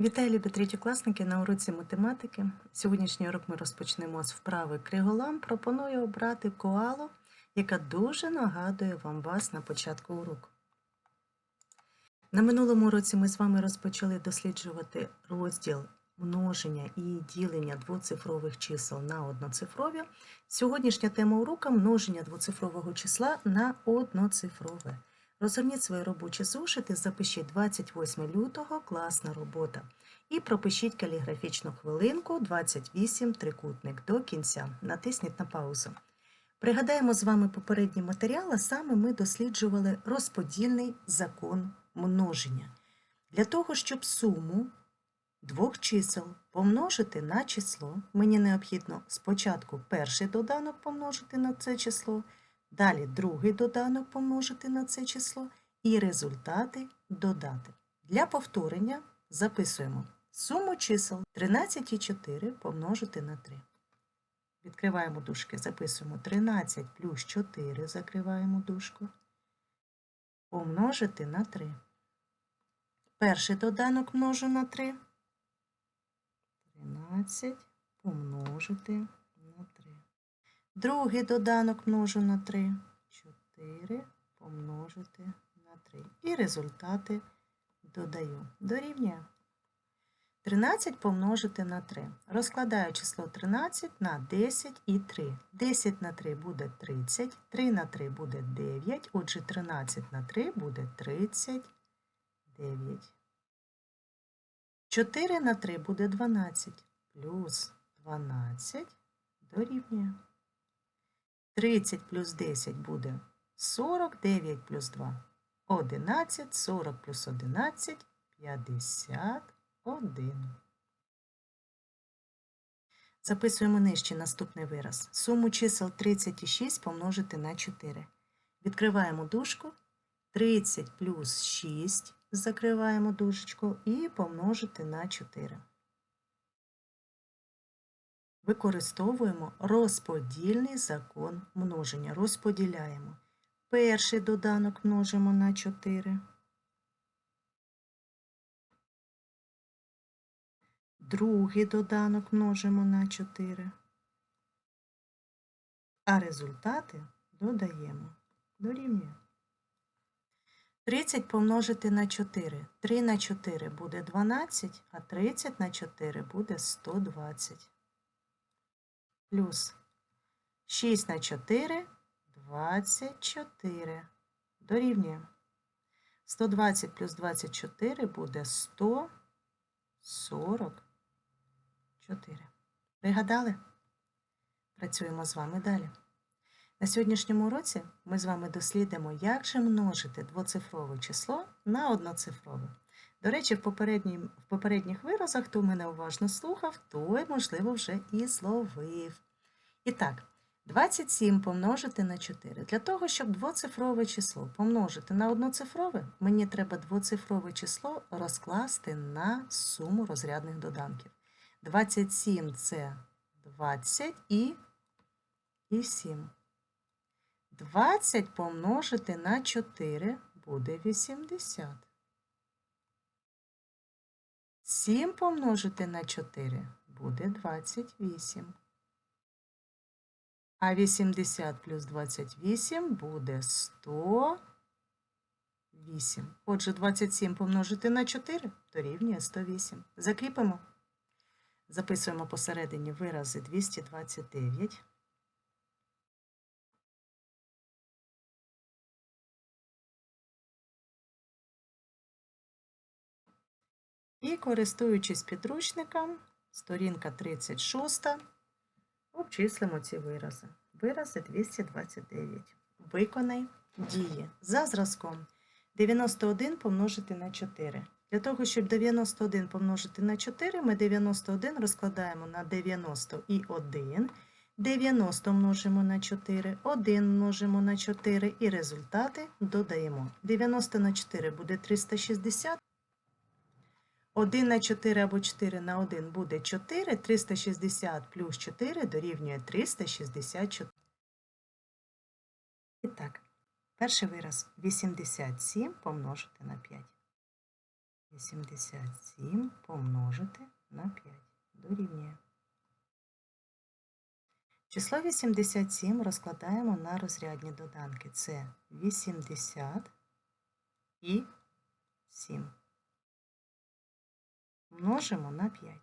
Вітаю, любі третьокласники на уроці математики. Сьогоднішній урок ми розпочнемо з вправи криголам. Пропоную обрати коалу, яка дуже нагадує вам вас на початку уроку. На минулому уроці ми з вами розпочали досліджувати розділ множення і ділення двоцифрових чисел на одноцифрові. Сьогоднішня тема уроку – множення двоцифрового числа на одноцифрове. Розгорніть свої робочі зошити, запишіть 28 лютого, класна робота. І пропишіть каліграфічну хвилинку 28 трикутник до кінця. Натисніть на паузу. Пригадаємо з вами попередні матеріали, саме ми досліджували розподільний закон множення. Для того, щоб суму двох чисел помножити на число, мені необхідно спочатку перший доданок помножити на це число, Далі другий доданок помножити на це число і результати додати. Для повторення записуємо суму чисел 13 і 4 помножити на 3. Відкриваємо дужки, записуємо 13 плюс 4, закриваємо дужку. Помножити на 3. Перший доданок множу на 3. 13 помножити Другий доданок множу на 3. 4 помножити на 3. І результати додаю. Дорівнює. 13 помножити на 3. Розкладаю число 13 на 10 і 3. 10 на 3 буде 30, 3 на 3 буде 9, отже 13 на 3 буде 39. 4 на 3 буде 12, плюс 12 дорівнює. 30 плюс 10 буде 49 плюс 2 11, 40 плюс 11 51. Записуємо нижче наступний вираз. Суму чисел 36 помножити на 4. Відкриваємо дужку. 30 плюс 6 закриваємо дужечку і помножити на 4 використовуємо розподільний закон множення. Розподіляємо. Перший доданок множимо на 4. Другий доданок множимо на 4. А результати додаємо. Дорівнює. 30 помножити на 4. 3 на 4 буде 12, а 30 на 4 буде 120 плюс 6 на 4 24. Дорівнює. 120 плюс 24 буде 144. Пригадали? Працюємо з вами далі. На сьогоднішньому уроці ми з вами дослідимо, як же множити двоцифрове число на одноцифрове. До речі, в, в попередніх виразах, хто мене уважно слухав, той, можливо, вже і зловив. І так, 27 помножити на 4. Для того, щоб двоцифрове число помножити на одноцифрове, мені треба двоцифрове число розкласти на суму розрядних доданків. 27 це 20 і, і 7. 20 помножити на 4 буде 80. 7 помножити на 4 буде 28. А 80 плюс 28 буде 108. Отже, 27 помножити на 4 дорівнює 108. Закріпимо. Записуємо посередині вирази 229. І користуючись підручником, сторінка 36. Обчислимо ці вирази. Вирази 229. Виконай дії. За зразком 91 помножити на 4. Для того, щоб 91 помножити на 4, ми 91 розкладаємо на 90 і 1. 90 множимо на 4, 1 множимо на 4 і результати додаємо. 90 на 4 буде 360. 1 на 4 або 4 на 1 буде 4, 360 плюс 4 дорівнює 364. І так, перший вираз 87 помножити на 5. 87 помножити на 5 дорівнює. Число 87 розкладаємо на розрядні доданки. Це 80 і 7. Множимо на 5.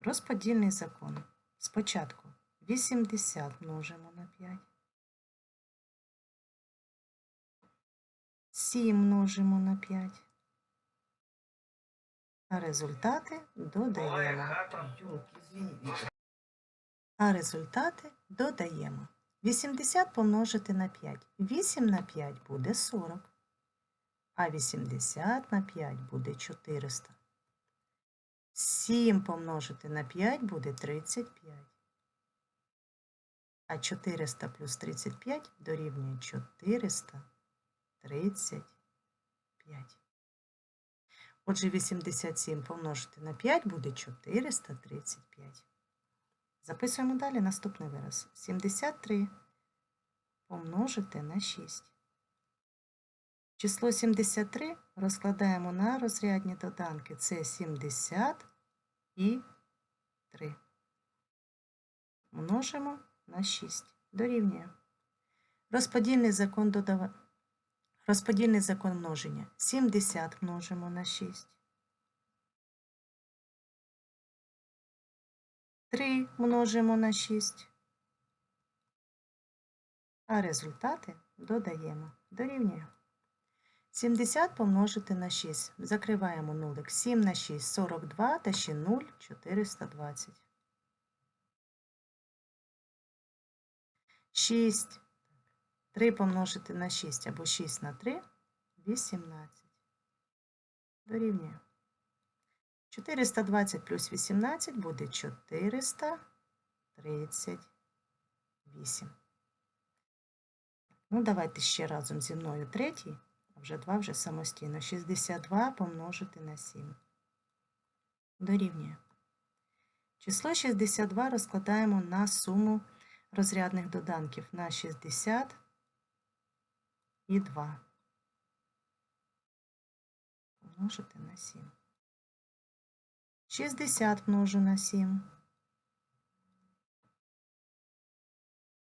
Розподільний закон. Спочатку 80 множимо на 5. 7 множимо на 5. А результати додаємо. А результати додаємо. 80 помножити на 5. 8 на 5 буде 40. А 80 на 5 буде 400. 7 помножити на 5 буде 35. А 400 плюс 35 дорівнює 435. Отже, 87 помножити на 5 буде 435. Записуємо далі наступний вираз. 73 помножити на 6. Число 73 розкладаємо на розрядні доданки. Це 70 і 3. Множимо на 6. Дорівнює. Розподільний закон додава... Розподільний закон множення. 70 множимо на 6. 3 множимо на 6. А результати додаємо. Дорівнює. 70 помножити на 6. Закриваємо нулик. 7 на 6 42 та ще 0 420. 6. 3 помножити на 6 або 6 на 3 18. Дорівнює. 420 плюс 18 буде 438. Ну, давайте ще разом зі мною третій, вже два вже самостійно. 62 помножити на 7. Дорівнює. Число 62 розкладаємо на суму розрядних доданків на 60 і 2. Помножити на 7. 60 множу на 7.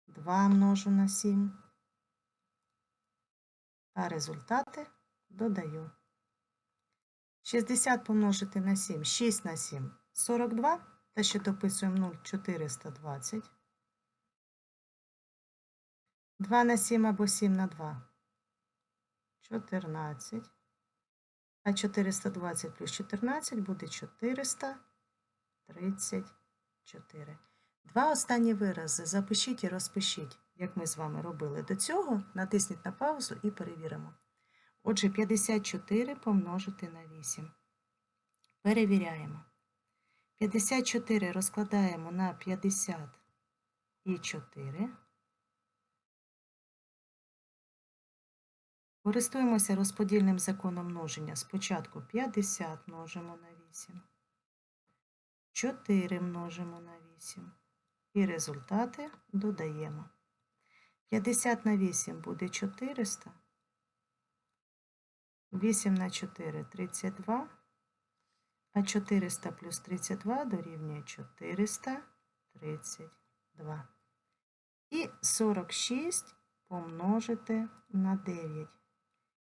2 множу на 7. А результати додаю. 60 помножити на 7, 6 на 7, 42. Та ще дописуємо 0, 420. 2 на 7 або 7 на 2. 14. А 420 плюс 14 буде 434. Два останні вирази запишіть і розпишіть, як ми з вами робили до цього. Натисніть на паузу і перевіримо. Отже, 54 помножити на 8. Перевіряємо. 54 розкладаємо на 50 і 4. Користуємося розподільним законом множення. Спочатку 50 множимо на 8, 4 множимо на 8. І результати додаємо. 50 на 8 буде 400. 8 на 4 32. А 400 плюс 32 дорівнює 432. І 46 помножити на 9.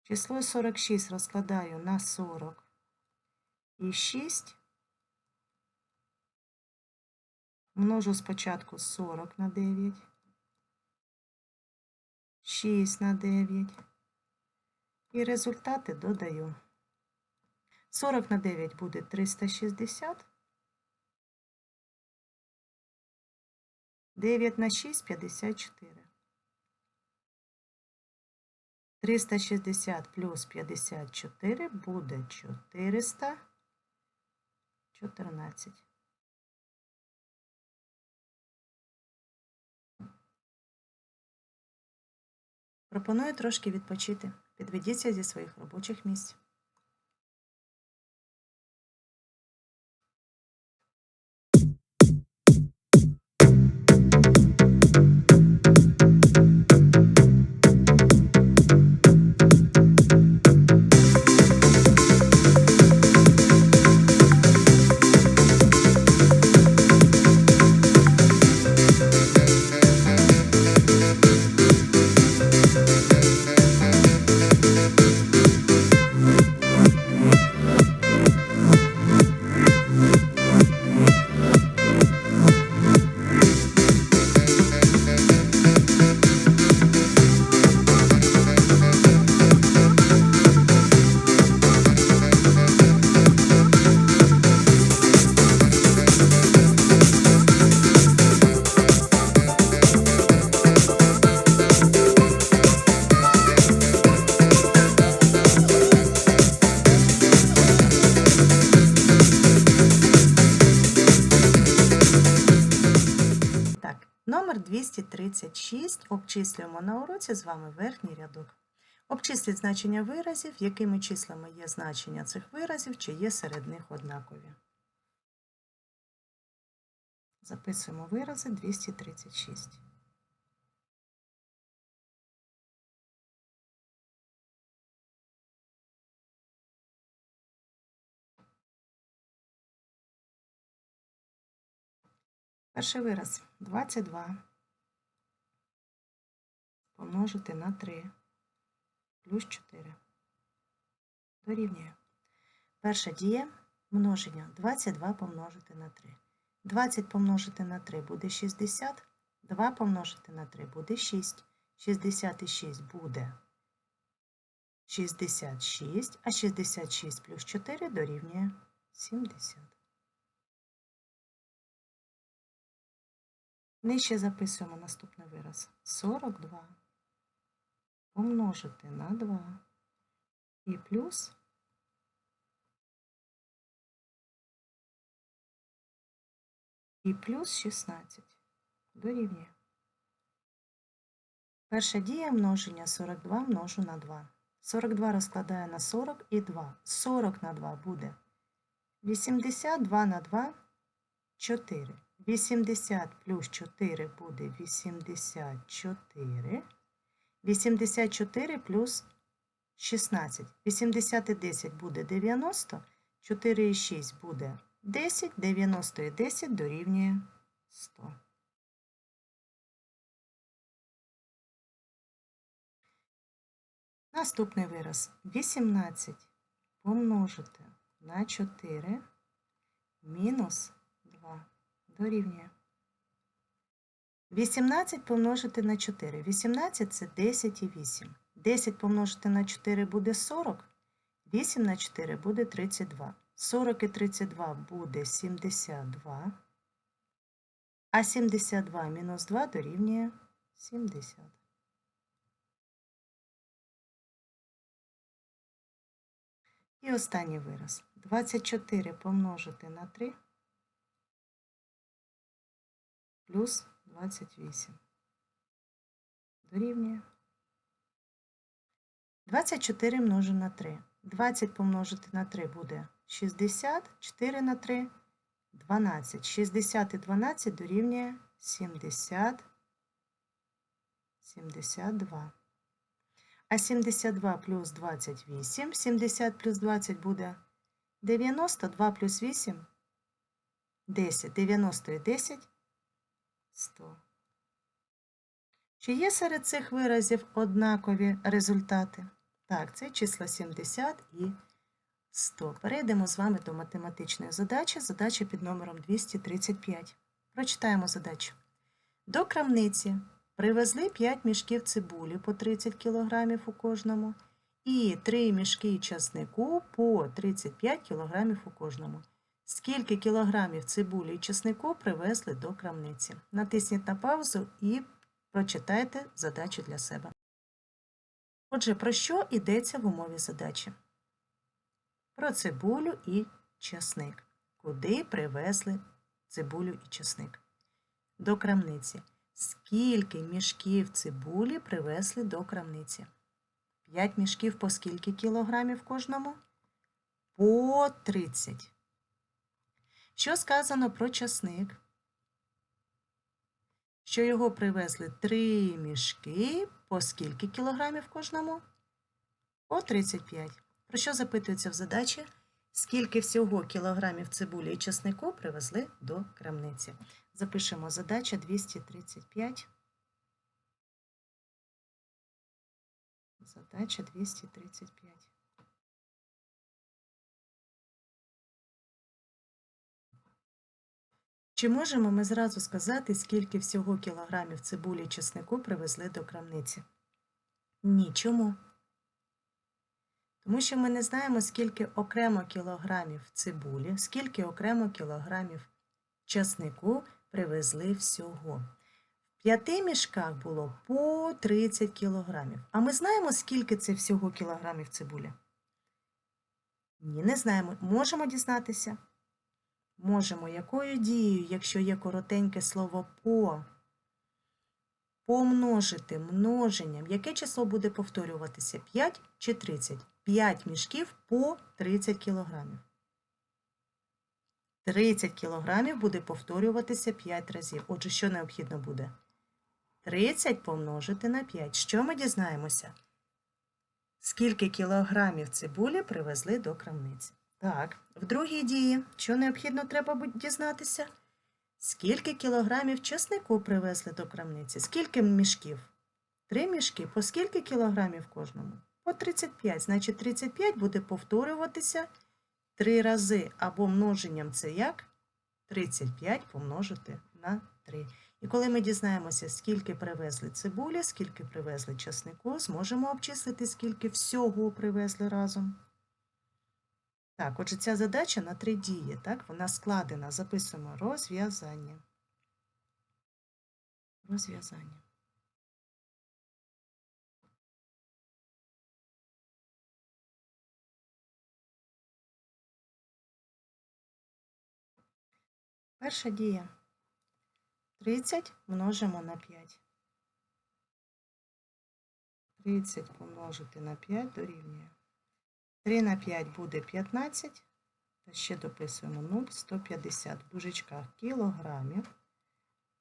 Число 46 розкладаю на 40 і 6. Множу спочатку 40 на 9, 6 на 9. І результати додаю. 40 на 9 буде 360. 9 на 6 54. 360 плюс 54 буде 414. Пропоную трошки відпочити. Підведіться зі своїх робочих місць. 236 обчислюємо на уроці з вами верхній рядок. Обчисліть значення виразів, якими числами є значення цих виразів, чи є серед них однакові. Записуємо вирази 236. Перший вираз 22 помножити на 3 плюс 4 дорівнює. Перша дія множення 22 помножити на 3. 20 помножити на 3 буде 60, 2 помножити на 3 буде 6. 66 буде 66, а 66 плюс 4 дорівнює 70. Нижче записуємо наступний вираз. 42 помножити на 2 і плюс і плюс 16 дорівнює. Перша дія множення 42 множу на 2. 42 розкладає на 40 і 2. 40 на 2 буде 82 на 2 4. 80 плюс 4 буде 84. 84 плюс 16. 80 і 10 буде 90. 4 і 6 буде 10. 90 і 10 дорівнює 100. Наступний вираз 18 помножити на 4 мінус 2 дорівнює. 18 помножити на 4. 18 це 10 і 8. 10 помножити на 4 буде 40. 8 на 4 буде 32. 40 і 32 буде 72. А 72 мінус 2 дорівнює 70. І останній вираз. 24 помножити на 3 плюс 28. Дорівнює. 24 множимо на 3. 20 помножити на 3 буде 60, 4 на 3 12. 60 і 12 дорівнює 70, 72. А 72 плюс 28, 70 плюс 20 буде 90, 2 плюс 8 10. 90 і 10 100. Чи є серед цих виразів однакові результати? Так, це числа 70 і 100. Перейдемо з вами до математичної задачі. Задача під номером 235. Прочитаємо задачу. До крамниці привезли 5 мішків цибулі по 30 кг у кожному і 3 мішки часнику по 35 кг у кожному. Скільки кілограмів цибулі і чеснику привезли до крамниці? Натисніть на паузу і прочитайте задачу для себе. Отже, про що йдеться в умові задачі? Про цибулю і чесник. Куди привезли цибулю і чесник? До крамниці. Скільки мішків цибулі привезли до крамниці? 5 мішків по скільки кілограмів кожному? По 30. Що сказано про часник? Що його привезли три мішки по скільки кілограмів кожному? По 35. Про що запитується в задачі? Скільки всього кілограмів цибулі і часнику привезли до крамниці? Запишемо задача 235. Задача 235. Чи можемо ми зразу сказати, скільки всього кілограмів цибулі чеснику привезли до крамниці? Ні, чому? Тому що ми не знаємо, скільки окремо кілограмів цибулі, скільки окремо кілограмів часнику привезли всього. В п'яти мішках було по 30 кілограмів. А ми знаємо, скільки це всього кілограмів цибулі? Ні, не знаємо. Можемо дізнатися? Можемо якою дією, якщо є коротеньке слово по, помножити множенням. Яке число буде повторюватися? 5 чи 30? 5 мішків по 30 кілограмів. 30 кілограмів буде повторюватися 5 разів. Отже, що необхідно буде? 30 помножити на 5. Що ми дізнаємося? Скільки кілограмів цибулі привезли до крамниці? Так, в другій дії, що необхідно треба дізнатися? Скільки кілограмів чеснику привезли до крамниці? Скільки мішків? Три мішки. По скільки кілограмів кожному? По 35. Значить, 35 буде повторюватися три рази. Або множенням це як? 35 помножити на 3. І коли ми дізнаємося, скільки привезли цибулі, скільки привезли часнику, зможемо обчислити, скільки всього привезли разом. Так, отже, ця задача на три дії, так? Вона складена. Записуємо розв'язання. Розв'язання. Перша дія. 30 множимо на 5. 30 помножити на 5 дорівнює. 3 на 5 буде 15. Та ще дописуємо 0, 150 в дужечках кілограмів.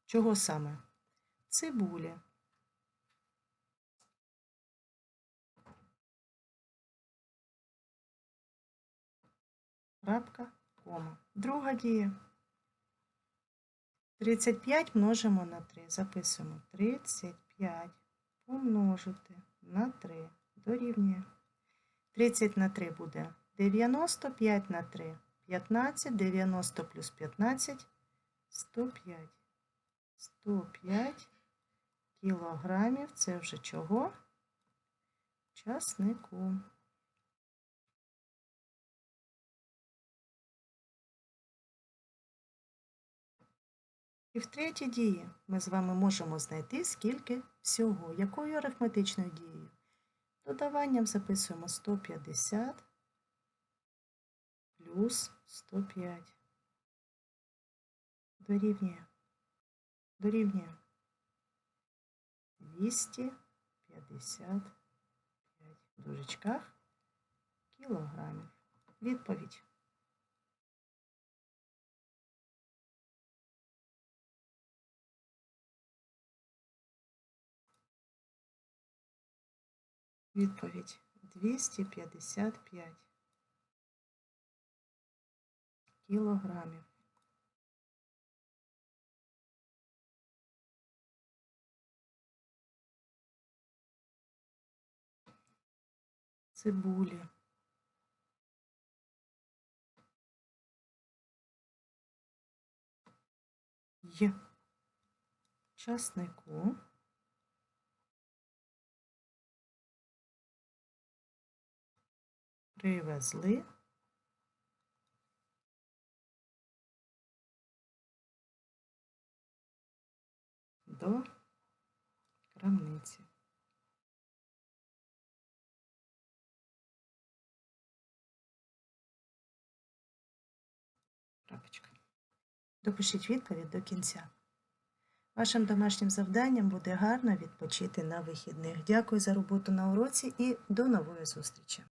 Чого саме? Цибулі. Крапка, кома. Друга дія. 35 множимо на 3. Записуємо 35 помножити на 3 дорівнює. 30 на 3 буде 95 на 3 15, 90 плюс 15 105. 105 кілограмів це вже чого? Часнику. І в третій дії ми з вами можемо знайти, скільки всього, якою арифметичною дією. Додаванням записуємо 150 плюс 105. Дорівнює. Дорівнює. 255 в дужечках кілограмів. Відповідь. Відповідь 255 кілограмів. Цибулі. Й. Часнику. Привезли. До крамниці. Крапочка. Допишіть відповідь до кінця. Вашим домашнім завданням буде гарно відпочити на вихідних. Дякую за роботу на уроці і до нової зустрічі!